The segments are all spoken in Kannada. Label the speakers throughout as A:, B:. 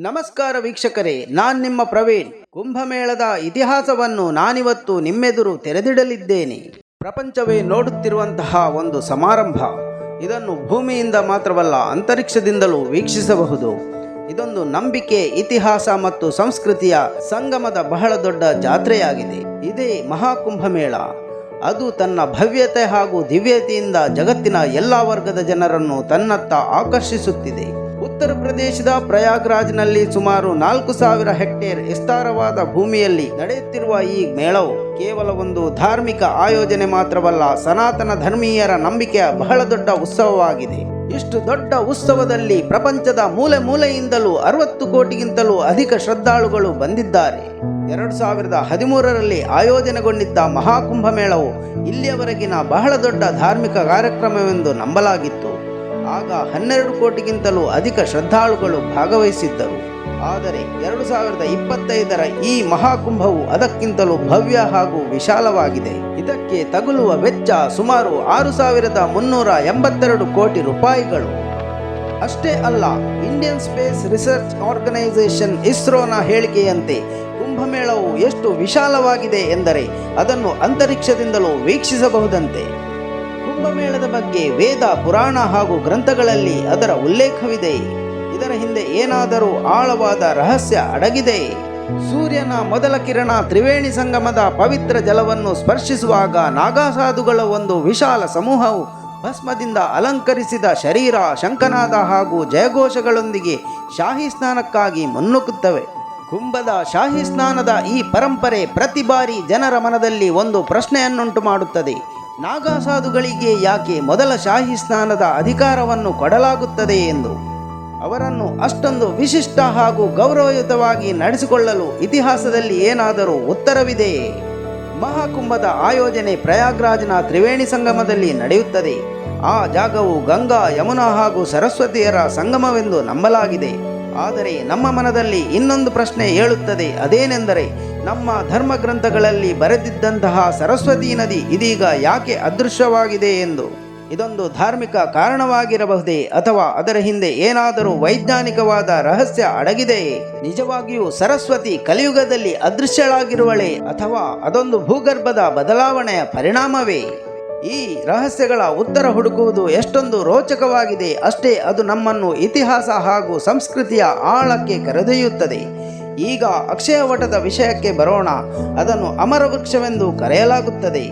A: ನಮಸ್ಕಾರ ವೀಕ್ಷಕರೇ, ನಾನ್ ನಿಮ್ಮ ಪ್ರವೀಣ್. ಕುಂಭಮೇಳದ ಇತಿಹಾಸವನ್ನು ನಾನಿವತ್ತು ನಿಮ್ಮೆದುರು ತೆರೆದಿಡಲಿದ್ದೇನೆ. ಪ್ರಪಂಚವೇ ನೋಡುತ್ತಿರುವಂತಹ ಒಂದು ಸಮಾರಂಭ. ಇದನ್ನು ಭೂಮಿಯಿಂದ ಮಾತ್ರವಲ್ಲ, ಅಂತರಿಕ್ಷದಿಂದಲೂ ವೀಕ್ಷಿಸಬಹುದು. ಇದೊಂದು ನಂಬಿಕೆ, ಇತಿಹಾಸ ಮತ್ತು ಸಂಸ್ಕೃತಿಯ ಸಂಗಮದ ಬಹಳ ದೊಡ್ಡ ಜಾತ್ರೆಯಾಗಿದೆ. ಇದೇ ಮಹಾಕುಂಭಮೇಳ. ಅದು ತನ್ನ ಭವ್ಯತೆ ಹಾಗೂ ದಿವ್ಯತೆಯಿಂದ ಜಗತ್ತಿನ ಎಲ್ಲ ವರ್ಗದ ಜನರನ್ನು ತನ್ನತ್ತ ಆಕರ್ಷಿಸುತ್ತಿದೆ. ಉತ್ತರ ಪ್ರದೇಶದ ಪ್ರಯಾಗ್ರಾಜ್ನಲ್ಲಿ ಸುಮಾರು ನಾಲ್ಕು ಸಾವಿರ ಹೆಕ್ಟೇರ್ ವಿಸ್ತಾರವಾದ ಭೂಮಿಯಲ್ಲಿ ನಡೆಯುತ್ತಿರುವ ಈ ಮೇಳವು ಕೇವಲ ಒಂದು ಧಾರ್ಮಿಕ ಆಯೋಜನೆ ಮಾತ್ರವಲ್ಲ, ಸನಾತನ ಧರ್ಮೀಯರ ನಂಬಿಕೆಯ ಬಹಳ ದೊಡ್ಡ ಉತ್ಸವವಾಗಿದೆ. ಇಷ್ಟು ದೊಡ್ಡ ಉತ್ಸವದಲ್ಲಿ ಪ್ರಪಂಚದ ಮೂಲೆ ಮೂಲೆಯಿಂದಲೂ ಅರವತ್ತು ಕೋಟಿಗಿಂತಲೂ ಅಧಿಕ ಶ್ರದ್ಧಾಳುಗಳು ಬಂದಿದ್ದಾರೆ. ಎರಡು ಸಾವಿರದ ಹದಿಮೂರರಲ್ಲಿ ಆಯೋಜನೆಗೊಂಡಿದ್ದ ಮಹಾಕುಂಭ ಮೇಳವು ಇಲ್ಲಿಯವರೆಗಿನ ಬಹಳ ದೊಡ್ಡ ಧಾರ್ಮಿಕ ಕಾರ್ಯಕ್ರಮವೆಂದು ನಂಬಲಾಗಿತ್ತು. ಆಗ ಹನ್ನೆರಡು ಕೋಟಿಗಿಂತಲೂ ಅಧಿಕ ಶ್ರದ್ಧಾಳುಗಳು ಭಾಗವಹಿಸಿದ್ದರು. ಆದರೆ ಎರಡು ಸಾವಿರದ ಇಪ್ಪತ್ತೈದರ ಈ ಮಹಾಕುಂಭವು ಅದಕ್ಕಿಂತಲೂ ಭವ್ಯ ಹಾಗೂ ವಿಶಾಲವಾಗಿದೆ. ಇದಕ್ಕೆ ತಗುಲುವ ವೆಚ್ಚ ಸುಮಾರು ಆರು ಸಾವಿರದ ಮುನ್ನೂರ ಎಂಬತ್ತೆರಡು ಕೋಟಿ ರೂಪಾಯಿಗಳು. ಅಷ್ಟೇ ಅಲ್ಲ, ಇಂಡಿಯನ್ ಸ್ಪೇಸ್ ರಿಸರ್ಚ್ ಆರ್ಗನೈಸೇಷನ್ ಇಸ್ರೋನ ಹೇಳಿಕೆಯಂತೆ ಕುಂಭಮೇಳವು ಎಷ್ಟು ವಿಶಾಲವಾಗಿದೆ ಎಂದರೆ ಅದನ್ನು ಅಂತರಿಕ್ಷದಿಂದಲೂ ವೀಕ್ಷಿಸಬಹುದಂತೆ. ಕುಂಭಮೇಳದ ಬಗ್ಗೆ ವೇದ, ಪುರಾಣ ಹಾಗೂ ಗ್ರಂಥಗಳಲ್ಲಿ ಅದರ ಉಲ್ಲೇಖವಿದೆ. ಇದರ ಹಿಂದೆ ಏನಾದರೂ ಆಳವಾದ ರಹಸ್ಯ ಅಡಗಿದೆ? ಸೂರ್ಯನ ಮೊದಲ ಕಿರಣ ತ್ರಿವೇಣಿ ಸಂಗಮದ ಪವಿತ್ರ ಜಲವನ್ನು ಸ್ಪರ್ಶಿಸುವಾಗ ನಾಗಾಸಾಧುಗಳ ಒಂದು ವಿಶಾಲ ಸಮೂಹವು ಭಸ್ಮದಿಂದ ಅಲಂಕರಿಸಿದ ಶರೀರ ಶಂಕನಾದ ಹಾಗೂ ಜಯಘೋಷಗಳೊಂದಿಗೆ ಶಾಹಿ ಸ್ನಾನಕ್ಕಾಗಿ ಮುನ್ನುಗ್ಗುತ್ತವೆ ಕುಂಭದ ಶಾಹಿ ಸ್ನಾನದ ಈ ಪರಂಪರೆ ಪ್ರತಿ ಬಾರಿ ಜನರ ಮನದಲ್ಲಿ ಒಂದು ಪ್ರಶ್ನೆಯನ್ನುಂಟು ಮಾಡುತ್ತದೆ ನಾಗಾಸಾಧುಗಳಿಗೆ ಯಾಕೆ ಮೊದಲ ಶಾಹಿ ಸ್ನಾನದ ಅಧಿಕಾರವನ್ನು ಕೊಡಲಾಗುತ್ತದೆ ಎಂದು? ಅವರನ್ನು ಅಷ್ಟೊಂದು ವಿಶಿಷ್ಟ ಹಾಗೂ ಗೌರವಯುತವಾಗಿ ನಡೆಸಿಕೊಳ್ಳಲು ಇತಿಹಾಸದಲ್ಲಿ ಏನಾದರೂ ಉತ್ತರವಿದೆಯೇ ಮಹಾಕುಂಭದ ಆಯೋಜನೆ ಪ್ರಯಾಗ್ರಾಜ್ನ ತ್ರಿವೇಣಿ ಸಂಗಮದಲ್ಲಿ ನಡೆಯುತ್ತದೆ. ಆ ಜಾಗವು ಗಂಗಾ, ಯಮುನಾ ಹಾಗೂ ಸರಸ್ವತಿಯರ ಸಂಗಮವೆಂದು ನಂಬಲಾಗಿದೆ. ಆದರೆ ನಮ್ಮ ಮನದಲ್ಲಿ ಇನ್ನೊಂದು ಪ್ರಶ್ನೆ ಏಳುತ್ತದೆ. ಅದೇನೆಂದರೆ, ನಮ್ಮ ಧರ್ಮ ಗ್ರಂಥಗಳಲ್ಲಿ ಬರೆದಿದ್ದಂತಹ ಸರಸ್ವತಿ ನದಿ ಇದೀಗ ಯಾಕೆ ಅದೃಶ್ಯವಾಗಿದೆ ಎಂದು. ಇದೊಂದು ಧಾರ್ಮಿಕ ಕಾರಣವಾಗಿರಬಹುದೇ ಅಥವಾ ಅದರ ಹಿಂದೆ ಏನಾದರೂ ವೈಜ್ಞಾನಿಕವಾದ ರಹಸ್ಯ ಅಡಗಿದೆಯೇ ನಿಜವಾಗಿಯೂ ಸರಸ್ವತಿ ಕಲಿಯುಗದಲ್ಲಿ ಅದೃಶ್ಯಳಾಗಿರುವಳೆ ಅಥವಾ ಅದೊಂದು ಭೂಗರ್ಭದ ಬದಲಾವಣೆಯ ಪರಿಣಾಮವೇ? ಈ ರಹಸ್ಯಗಳ ಉತ್ತರ ಹುಡುಕುವುದು ಎಷ್ಟೊಂದು ರೋಚಕವಾಗಿದೆ. ಅಷ್ಟೇ ಅದು ನಮ್ಮನ್ನು ಇತಿಹಾಸ ಹಾಗೂ ಸಂಸ್ಕೃತಿಯ ಆಳಕ್ಕೆ ಕರೆದೊಯ್ಯುತ್ತದೆ. ಈಗ ಅಕ್ಷಯ ವಟದ ವಿಷಯಕ್ಕೆ ಬರೋಣ. ಅದನ್ನು ಅಮರ ವೃಕ್ಷವೆಂದು ಕರೆಯಲಾಗುತ್ತದೆ.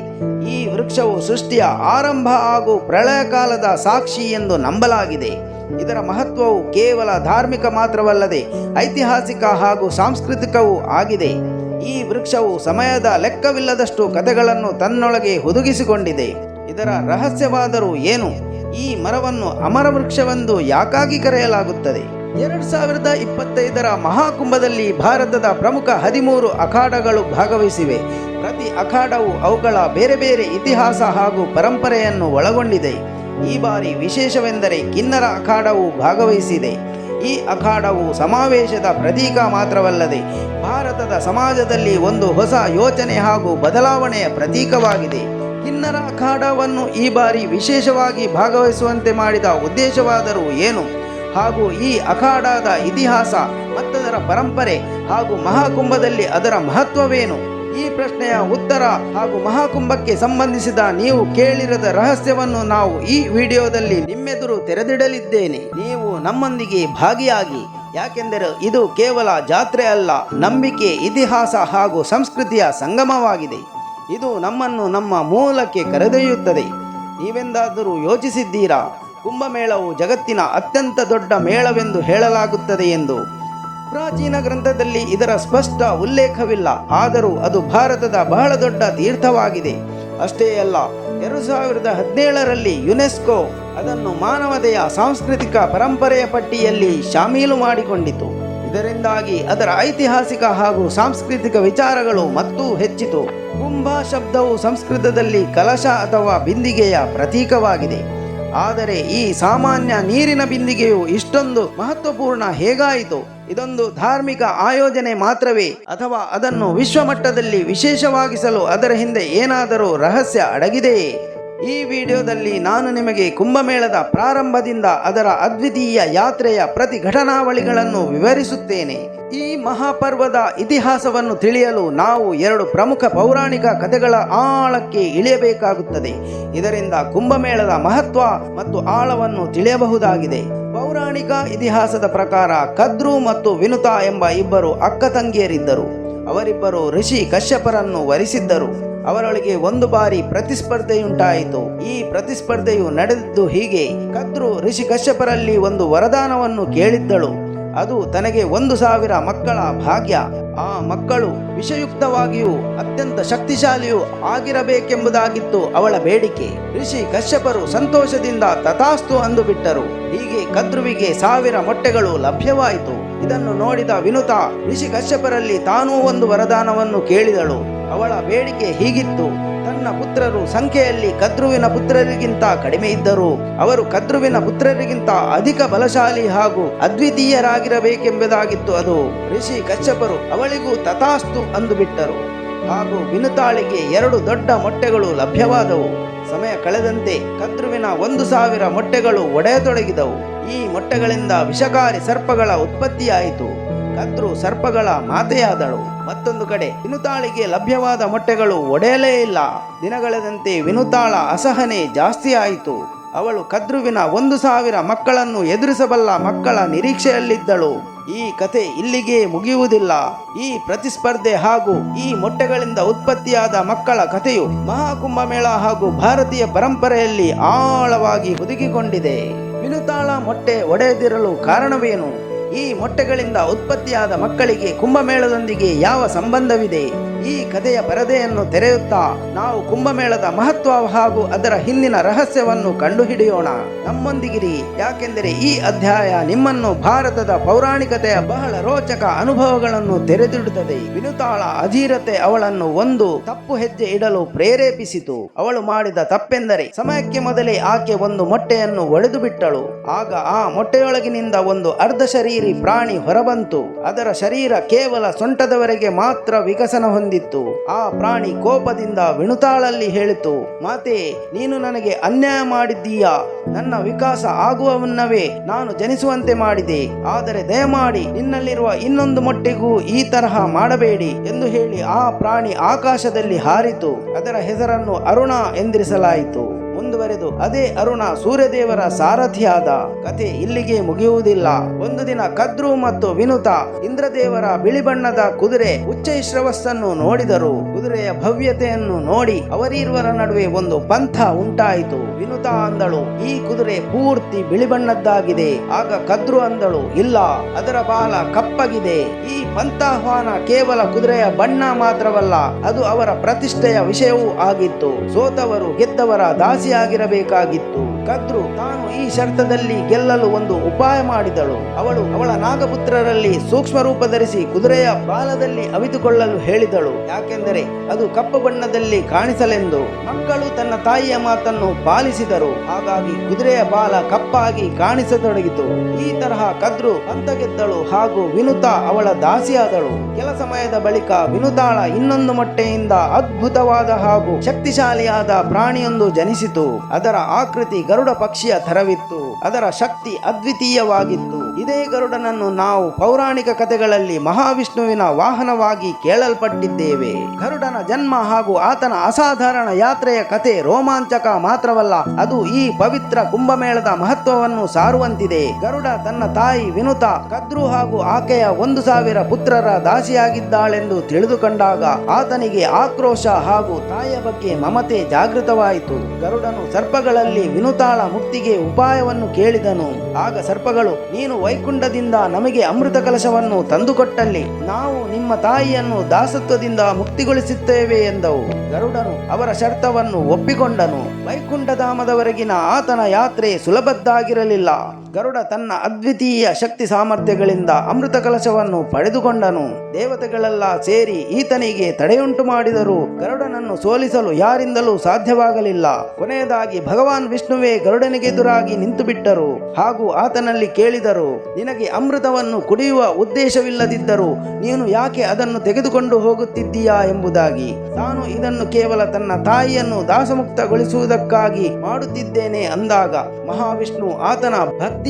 A: ಈ ವೃಕ್ಷವು ಸೃಷ್ಟಿಯ ಆರಂಭ ಹಾಗೂ ಪ್ರಳಯ ಕಾಲದ ಸಾಕ್ಷಿ ಎಂದು ನಂಬಲಾಗಿದೆ. ಇದರ ಮಹತ್ವವು ಕೇವಲ ಧಾರ್ಮಿಕ ಮಾತ್ರವಲ್ಲದೆ ಐತಿಹಾಸಿಕ ಹಾಗೂ ಸಾಂಸ್ಕೃತಿಕವೂ ಆಗಿದೆ. ಈ ವೃಕ್ಷವು ಸಮಯದ ಲೆಕ್ಕವಿಲ್ಲದಷ್ಟು ಕಥೆಗಳನ್ನು ತನ್ನೊಳಗೆ ಹುದುಗಿಸಿಕೊಂಡಿದೆ. ಇದರ ರಹಸ್ಯವಾದರೂ ಏನು? ಈ ಮರವನ್ನು ಅಮರ ವೃಕ್ಷವೆಂದು ಯಾಕಾಗಿ ಕರೆಯಲಾಗುತ್ತದೆ? ಎರಡು ಸಾವಿರದ ಇಪ್ಪತ್ತೈದರ ಮಹಾಕುಂಭದಲ್ಲಿ ಭಾರತದ ಪ್ರಮುಖ ಹದಿಮೂರು ಅಖಾಡಗಳು ಭಾಗವಹಿಸಿವೆ. ಪ್ರತಿ ಅಖಾಡವು ಅವುಗಳ ಬೇರೆ ಬೇರೆ ಇತಿಹಾಸ ಹಾಗೂ ಪರಂಪರೆಯನ್ನು ಒಳಗೊಂಡಿದೆ. ಈ ಬಾರಿ ವಿಶೇಷವೆಂದರೆ ಕಿನ್ನರ ಅಖಾಡವು ಭಾಗವಹಿಸಿದೆ. ಈ ಅಖಾಡವು ಸಮಾವೇಶದ ಪ್ರತೀಕ ಮಾತ್ರವಲ್ಲದೆ ಭಾರತದ ಸಮಾಜದಲ್ಲಿ ಒಂದು ಹೊಸ ಯೋಚನೆ ಹಾಗೂ ಬದಲಾವಣೆಯ ಪ್ರತೀಕವಾಗಿದೆ. ಕಿನ್ನರ ಅಖಾಡವನ್ನು ಈ ಬಾರಿ ವಿಶೇಷವಾಗಿ ಭಾಗವಹಿಸುವಂತೆ ಮಾಡಿದ ಉದ್ದೇಶವಾದರೂ ಏನು? ಹಾಗೂ ಈ ಅಖಾಡದ ಇತಿಹಾಸ, ಮತ್ತದರ ಪರಂಪರೆ ಹಾಗೂ ಮಹಾಕುಂಭದಲ್ಲಿ ಅದರ ಮಹತ್ವವೇನು? ಈ ಪ್ರಶ್ನೆಯ ಉತ್ತರ ಹಾಗೂ ಮಹಾಕುಂಭಕ್ಕೆ ಸಂಬಂಧಿಸಿದ ನೀವು ಕೇಳಿರದ ರಹಸ್ಯವನ್ನು ನಾವು ಈ ವಿಡಿಯೋದಲ್ಲಿ ನಿಮ್ಮೆದುರು ತೆರೆದಿಡಲಿದ್ದೇನೆ. ನೀವು ನಮ್ಮೊಂದಿಗೆ ಭಾಗಿಯಾಗಿ, ಯಾಕೆಂದರೆ ಇದು ಕೇವಲ ಜಾತ್ರೆ ಅಲ್ಲ, ನಂಬಿಕೆ, ಇತಿಹಾಸ ಹಾಗೂ ಸಂಸ್ಕೃತಿಯ ಸಂಗಮವಾಗಿದೆ. ಇದು ನಮ್ಮನ್ನು ನಮ್ಮ ಮೂಲಕ್ಕೆ ಕರೆದೊಯ್ಯುತ್ತದೆ. ನೀವೆಂದಾದರೂ ಯೋಚಿಸಿದ್ದೀರಾ? ಕುಂಭಮೇಳವು ಜಗತ್ತಿನ ಅತ್ಯಂತ ದೊಡ್ಡ ಮೇಳವೆಂದು ಹೇಳಲಾಗುತ್ತದೆ ಎಂದು ಪ್ರಾಚೀನ ಗ್ರಂಥದಲ್ಲಿ ಇದರ ಸ್ಪಷ್ಟ ಉಲ್ಲೇಖವಿಲ್ಲ, ಆದರೂ ಅದು ಭಾರತದ ಬಹಳ ದೊಡ್ಡ ತೀರ್ಥವಾಗಿದೆ. ಅಷ್ಟೇ ಅಲ್ಲ, ಎರಡು ಸಾವಿರದ ಹದಿನೇಳರಲ್ಲಿ ಯುನೆಸ್ಕೋ ಅದನ್ನು ಮಾನವತೆಯ ಸಾಂಸ್ಕೃತಿಕ ಪರಂಪರೆಯ ಪಟ್ಟಿಯಲ್ಲಿ ಶಾಮೀಲು ಮಾಡಿಕೊಂಡಿತು. ಇದರಿಂದಾಗಿ ಅದರ ಐತಿಹಾಸಿಕ ಹಾಗೂ ಸಾಂಸ್ಕೃತಿಕ ವಿಚಾರಗಳು ಮತ್ತೂ ಹೆಚ್ಚಿತು. ಕುಂಭ ಶಬ್ದವು ಸಂಸ್ಕೃತದಲ್ಲಿ ಕಲಶ ಅಥವಾ ಬಿಂದಿಗೆಯ ಪ್ರತೀಕವಾಗಿದೆ. ಆದರೆ ಈ ಸಾಮಾನ್ಯ ನೀರಿನ ಬಿಂದಿಗೆಯು ಇಷ್ಟೊಂದು ಮಹತ್ವಪೂರ್ಣ ಹೇಗಾಯಿತು? ಇದೊಂದು ಧಾರ್ಮಿಕ ಆಯೋಜನೆ ಮಾತ್ರವೇ, ಅಥವಾ ಅದನ್ನು ವಿಶ್ವಮಟ್ಟದಲ್ಲಿ ವಿಶೇಷವಾಗಿಸಲು ಅದರ ಹಿಂದೆ ಏನಾದರೂ ರಹಸ್ಯ ಅಡಗಿದೆಯೇ ಈ ವಿಡಿಯೋದಲ್ಲಿ ನಾನು ನಿಮಗೆ ಕುಂಭಮೇಳದ ಪ್ರಾರಂಭದಿಂದ ಅದರ ಅದ್ವಿತೀಯ ಯಾತ್ರೆಯ ಪ್ರತಿ ಘಟನಾವಳಿಗಳನ್ನು ವಿವರಿಸುತ್ತೇನೆ. ಈ ಮಹಾಪರ್ವದ ಇತಿಹಾಸವನ್ನು ತಿಳಿಯಲು ನಾವು ಎರಡು ಪ್ರಮುಖ ಪೌರಾಣಿಕ ಕಥೆಗಳ ಆಳಕ್ಕೆ ಇಳಿಯಬೇಕಾಗುತ್ತದೆ. ಇದರಿಂದ ಕುಂಭಮೇಳದ ಮಹತ್ವ ಮತ್ತು ಆಳವನ್ನು ತಿಳಿಯಬಹುದಾಗಿದೆ. ಪೌರಾಣಿಕ ಇತಿಹಾಸದ ಪ್ರಕಾರ ಕದ್ರು ಮತ್ತು ವಿನುತಾ ಎಂಬ ಇಬ್ಬರು ಅಕ್ಕ ತಂಗಿಯರಿದ್ದರು. ಅವರಿಬ್ಬರು ಋಷಿ ಕಶ್ಯಪರನ್ನು ವರಿಸಿದ್ದರು. ಅವರೊಳಗೆ ಒಂದು ಬಾರಿ ಪ್ರತಿಸ್ಪರ್ಧೆಯುಂಟಾಯಿತು. ಈ ಪ್ರತಿಸ್ಪರ್ಧೆಯು ನಡೆದಿದ್ದು ಹೀಗೆ. ಕದ್ರು ಋಷಿ ಕಶ್ಯಪರಲ್ಲಿ ಒಂದು ವರದಾನವನ್ನು ಕೇಳಿದ್ದಳು. ಅದು ತನಗೆ ಒಂದು ಸಾವಿರ ಮಕ್ಕಳ ಭಾಗ್ಯ. ಆ ಮಕ್ಕಳು ವಿಷಯುಕ್ತವಾಗಿಯೂ ಅತ್ಯಂತ ಶಕ್ತಿಶಾಲಿಯೂ ಆಗಿರಬೇಕೆಂಬುದಾಗಿತ್ತು ಅವಳ ಬೇಡಿಕೆ. ಋಷಿ ಕಶ್ಯಪರು ಸಂತೋಷದಿಂದ ತಥಾಸ್ತು ಅಂದು ಬಿಟ್ಟರು. ಹೀಗೆ ಕದ್ರುವಿಗೆ ಸಾವಿರ ಮೊಟ್ಟೆಗಳು ಲಭ್ಯವಾಯಿತು. ಇದನ್ನು ನೋಡಿದ ವಿನುತಾ ಋಷಿ ಕಶ್ಯಪರಲ್ಲಿ ತಾನೂ ಒಂದು ವರದಾನವನ್ನು ಕೇಳಿದಳು. ಅವಳ ಬೇಡಿಕೆ ಹೀಗಿತ್ತು. ಪುತ್ರರು ಸಂಖ್ಯೆಯಲ್ಲಿ ಕದ್ರುವಿನ ಪುತ್ರರಿಗಿಂತ ಕಡಿಮೆ ಇದ್ದರು. ಅವರು ಕದ್ರುವಿನ ಪುತ್ರರಿಗಿಂತ ಅಧಿಕ ಬಲಶಾಲಿ ಹಾಗೂ ಅದ್ವಿತೀಯರಾಗಿರಬೇಕೆಂಬುದಾಗಿತ್ತು ಅದು. ಋಷಿ ಕಶ್ಯಪರು ಅವಳಿಗೂ ತಥಾಸ್ತು ಅಂದುಬಿಟ್ಟರು ಹಾಗೂ ವಿನುತಾಳಿಗೆ ಎರಡು ದೊಡ್ಡ ಮೊಟ್ಟೆಗಳು ಲಭ್ಯವಾದವು. ಸಮಯ ಕಳೆದಂತೆ ಕದ್ರುವಿನ ಒಂದು ಸಾವಿರ ಮೊಟ್ಟೆಗಳು ಒಡೆಯತೊಡಗಿದವು. ಈ ಮೊಟ್ಟೆಗಳಿಂದ ವಿಷಕಾರಿ ಸರ್ಪಗಳ ಉತ್ಪತ್ತಿಯಾಯಿತು. ಕದ್ರು ಸರ್ಪಗಳ ಮಾತೆಯಾದಳು. ಮತ್ತೊಂದು ಕಡೆ, ವಿನುತಾಳಿಗೆ ಲಭ್ಯವಾದ ಮೊಟ್ಟೆಗಳು ಒಡೆಯಲೇ ಇಲ್ಲ. ದಿನಗಳೆದಂತೆ ವಿನುತಾಳ ಅಸಹನೆ ಜಾಸ್ತಿ ಆಯಿತು. ಅವಳು ಕದ್ರುವಿನ ಒಂದು ಸಾವಿರ ಮಕ್ಕಳನ್ನು ಎದುರಿಸಬಲ್ಲ ಮಕ್ಕಳ ನಿರೀಕ್ಷೆಯಲ್ಲಿದ್ದಳು. ಈ ಕತೆ ಇಲ್ಲಿಗೆ ಮುಗಿಯುವುದಿಲ್ಲ. ಈ ಪ್ರತಿಸ್ಪರ್ಧೆ ಹಾಗೂ ಈ ಮೊಟ್ಟೆಗಳಿಂದ ಉತ್ಪತ್ತಿಯಾದ ಮಕ್ಕಳ ಕಥೆಯು ಮಹಾಕುಂಭಮೇಳ ಹಾಗೂ ಭಾರತೀಯ ಪರಂಪರೆಯಲ್ಲಿ ಆಳವಾಗಿ ಹುದುಗಿಕೊಂಡಿದೆ. ವಿನುತಾಳ ಮೊಟ್ಟೆ ಒಡೆಯದಿರಲು ಕಾರಣವೇನು? ಈ ಮೊಟ್ಟೆಗಳಿಂದ ಉತ್ಪತ್ತಿಯಾದ ಮಕ್ಕಳಿಗೆ ಕುಂಭಮೇಳದೊಂದಿಗೆ ಯಾವ ಸಂಬಂಧವಿದೆ? ಈ ಕಥೆಯ ಪರದೆಯನ್ನು ತೆರೆಯುತ್ತಾ ನಾವು ಕುಂಭಮೇಳದ ಮಹತ್ವ ಹಾಗೂ ಅದರ ಹಿಂದಿನ ರಹಸ್ಯವನ್ನು ಕಂಡುಹಿಡಿಯೋಣ. ನಮ್ಮೊಂದಿಗಿರಿ, ಯಾಕೆಂದರೆ ಈ ಅಧ್ಯಾಯ ನಿಮ್ಮನ್ನು ಭಾರತದ ಪೌರಾಣಿಕತೆಯ ಬಹಳ ರೋಚಕ ಅನುಭವಗಳನ್ನು ತೆರೆದಿಡುತ್ತದೆ. ವಿನುತಾಳ ಅಧೀರತೆ ಅವಳನ್ನು ಒಂದು ತಪ್ಪು ಹೆಜ್ಜೆ ಇಡಲು ಪ್ರೇರೇಪಿಸಿತು. ಅವಳು ಮಾಡಿದ ತಪ್ಪೆಂದರೆ ಸಮಯಕ್ಕೆ ಮೊದಲೇ ಆಕೆ ಒಂದು ಮೊಟ್ಟೆಯನ್ನು ಒಡೆದು ಬಿಟ್ಟಳು ಆಗ ಆ ಮೊಟ್ಟೆಯೊಳಗಿನಿಂದ ಒಂದು ಅರ್ಧ ಶರೀರಿ ಪ್ರಾಣಿ ಹೊರಬಂತು. ಅದರ ಶರೀರ ಕೇವಲ ಸೊಂಟದವರೆಗೆ ಮಾತ್ರ ವಿಕಸನ ಹೊಂದಿತ್ತು ಆ ಪ್ರಾಣಿ ಕೋಪದಿಂದ ವಿಣುತಾಳಲ್ಲಿ ಹೇಳಿತು, ಮಾತೆ, ನೀನು ನನಗೆ ಅನ್ಯಾಯ ಮಾಡಿದ್ದೀಯಾ? ನನ್ನ ವಿಕಾಸ ಆಗುವ ಮುನ್ನವೇ ನಾನು ಜನಿಸುವಂತೆ ಮಾಡಿದೆ. ಆದರೆ ದಯಮಾಡಿ ನಿನ್ನಲ್ಲಿರುವ ಇನ್ನೊಂದು ಮೊಟ್ಟೆಗೂ ಈ ತರಹ ಮಾಡಬೇಡಿ ಎಂದು ಹೇಳಿ ಆ ಪ್ರಾಣಿ ಆಕಾಶದಲ್ಲಿ ಹಾರಿತು. ಅದರ ಹೆಸರನ್ನು ಅರುಣ ಎಂದಿರಿಸಲಾಯಿತು. ಮುಂದುವರೆದು. ಅದೇ ಅರುಣ ಸೂರ್ಯದೇವರ ಸಾರಥಿಯಾದ. ಕತೆ ಇಲ್ಲಿಗೆ ಮುಗಿಯುವುದಿಲ್ಲ. ಒಂದು ದಿನ ಕದ್ರು ಮತ್ತು ವಿನುತ ಇಂದ್ರದೇವರ ಬಿಳಿ ಬಣ್ಣದ ಕುದುರೆ ಉಚ್ಚೈಶ್ರವಸ್ಸನ್ನು ನೋಡಿದರು. ಕುದುರೆಯ ಭವ್ಯತೆಯನ್ನು ನೋಡಿ ಅವರಿರುವರ ನಡುವೆ ಒಂದು ಪಂಥ ಉಂಟಾಯಿತು. ವಿನುತ ಅಂದಳು, ಈ ಕುದುರೆ ಪೂರ್ತಿ ಬಿಳಿ ಬಣ್ಣದ್ದಾಗಿದೆ. ಆಗ ಕದ್ರು ಅಂದಳು, ಇಲ್ಲ, ಅದರ ಬಾಲ ಕಪ್ಪಗಿದೆ. ಈ ಪಂಥಾಹ್ವಾನ ಕೇವಲ ಕುದುರೆಯ ಬಣ್ಣ ಮಾತ್ರವಲ್ಲ, ಅದು ಅವರ ಪ್ರತಿಷ್ಠೆಯ ವಿಷಯವೂ ಆಗಿತ್ತು. ಸೋತವರು ಗೆದ್ದವರ ದಾಸಿಯಾಗಿರಬೇಕಾಗಿತ್ತು ಕದ್ರು ತಾನು ಈ ಶರ್ತದಲ್ಲಿ ಗೆಲ್ಲಲು ಒಂದು ಉಪಾಯ ಮಾಡಿದಳು. ಅವಳು ಅವಳ ನಾಗಪುತ್ರರಲ್ಲಿ ಸೂಕ್ಷ್ಮ ರೂಪ ಧರಿಸಿ ಕುದುರೆಯ ಬಾಲದಲ್ಲಿ ಅವಿತುಕೊಳ್ಳಲು ಹೇಳಿದಳು. ಯಾಕೆಂದರೆ ಅದು ಕಪ್ಪು ಬಣ್ಣದಲ್ಲಿ ಕಾಣಿಸಲೆಂದು. ಮಕ್ಕಳು ತನ್ನ ತಾಯಿಯ ಮಾತನ್ನು ಪಾಲಿಸಿದರು. ಹಾಗಾಗಿ ಕುದುರೆಯ ಬಾಲ ಕಪ್ಪಾಗಿ ಕಾಣಿಸತೊಡಗಿತು. ಈ ತರಹ ಕದ್ರು ಅಂತ ಗೆದ್ದಳು ಹಾಗೂ ವಿನುತ ಅವಳ ದಾಸಿಯಾದಳು. ಕೆಲ ಸಮಯದ ಬಳಿಕ ವಿನುತಾಳ ಇನ್ನೊಂದು ಮೊಟ್ಟೆಯಿಂದ ಅದ್ಭುತವಾದ ಹಾಗೂ ಶಕ್ತಿಶಾಲಿಯಾದ ಪ್ರಾಣಿಯೊಂದು ಜನಿಸಿತು. ಅದರ ಆಕೃತಿ ಗರುಡ ಪಕ್ಷಿಯ ಥರವಿತ್ತು. ಅದರ ಶಕ್ತಿ ಅದ್ವಿತೀಯವಾಗಿತ್ತು. ಇದೇ ಗರುಡನನ್ನು ನಾವು ಪೌರಾಣಿಕ ಕಥೆಗಳಲ್ಲಿ ಮಹಾವಿಷ್ಣುವಿನ ವಾಹನವಾಗಿ ಕೇಳಲ್ಪಟ್ಟಿದ್ದೇವೆ. ಗರುಡನ ಜನ್ಮ ಹಾಗೂ ಆತನ ಅಸಾಧಾರಣ ಯಾತ್ರೆಯ ಕತೆ ರೋಮಾಂಚಕ ಮಾತ್ರವಲ್ಲ, ಅದು ಈ ಪವಿತ್ರ ಕುಂಭಮೇಳದ ಮಹತ್ವವನ್ನು ಸಾರುವಂತಿದೆ. ಗರುಡ ತನ್ನ ತಾಯಿ ವಿನುತ, ಕದ್ರು ಹಾಗೂ ಆಕೆಯ ಒಂದು ಸಾವಿರ ಪುತ್ರರ ದಾಸಿಯಾಗಿದ್ದಾಳೆಂದು ತಿಳಿದುಕೊಂಡಾಗ ಆತನಿಗೆ ಆಕ್ರೋಶ ಹಾಗೂ ತಾಯಿಯ ಬಗ್ಗೆ ಮಮತೆ ಜಾಗೃತವಾಯಿತು. ಗರುಡನು ಸರ್ಪಗಳಲ್ಲಿ ವಿನುತಾಳ ಮುಕ್ತಿಗೆ ಉಪಾಯವನ್ನು ಕೇಳಿದನು. ಆಗ ಸರ್ಪಗಳು, ನೀನು ವೈಕುಂಠದಿಂದ ನಮಗೆ ಅಮೃತ ಕಲಶವನ್ನು ತಂದುಕೊಟ್ಟಲ್ಲಿ ನಾವು ನಿಮ್ಮ ತಾಯಿಯನ್ನು ದಾಸತ್ವದಿಂದ ಮುಕ್ತಿಗೊಳಿಸುತ್ತೇವೆ ಎಂದವು. ಗರುಡನು ಅವರ ಶರ್ತವನ್ನು ಒಪ್ಪಿಕೊಂಡನು. ವೈಕುಂಠಧಾಮದವರೆಗಿನ ಆತನ ಯಾತ್ರೆ ಸುಲಭದ್ದಾಗಿರಲಿಲ್ಲ. ಗರುಡ ತನ್ನ ಅದ್ವಿತೀಯ ಶಕ್ತಿ ಸಾಮರ್ಥ್ಯಗಳಿಂದ ಅಮೃತ ಕಲಶವನ್ನು ಪಡೆದುಕೊಂಡನು. ದೇವತೆಗಳೆಲ್ಲ ಸೇರಿ ಈತನಿಗೆ ತಡೆಯುಂಟು ಮಾಡಿದರು. ಗರುಡನನ್ನು ಸೋಲಿಸಲು ಯಾರಿಂದಲೂ ಸಾಧ್ಯವಾಗಲಿಲ್ಲ. ಕೊನೆಯದಾಗಿ ಭಗವಾನ್ ವಿಷ್ಣುವೇ ಗರುಡನಿಗೆದುರಾಗಿ ನಿಂತು ಬಿಟ್ಟರು ಹಾಗೂ ಆತನಲ್ಲಿ ಕೇಳಿದರು, ನಿನಗೆ ಅಮೃತವನ್ನು ಕುಡಿಯುವ ಉದ್ದೇಶವಿಲ್ಲದಿದ್ದರೂ ನೀನು ಯಾಕೆ ಅದನ್ನು ತೆಗೆದುಕೊಂಡು ಹೋಗುತ್ತಿದ್ದೀಯಾ ಎಂಬುದಾಗಿ. ತಾನು ಇದನ್ನು ಕೇವಲ ತನ್ನ ತಾಯಿಯನ್ನು ದಾಸಮುಕ್ತಗೊಳಿಸುವುದಕ್ಕಾಗಿ ಮಾಡುತ್ತಿದ್ದೇನೆ ಅಂದಾಗ ಮಹಾವಿಷ್ಣು ಆತನ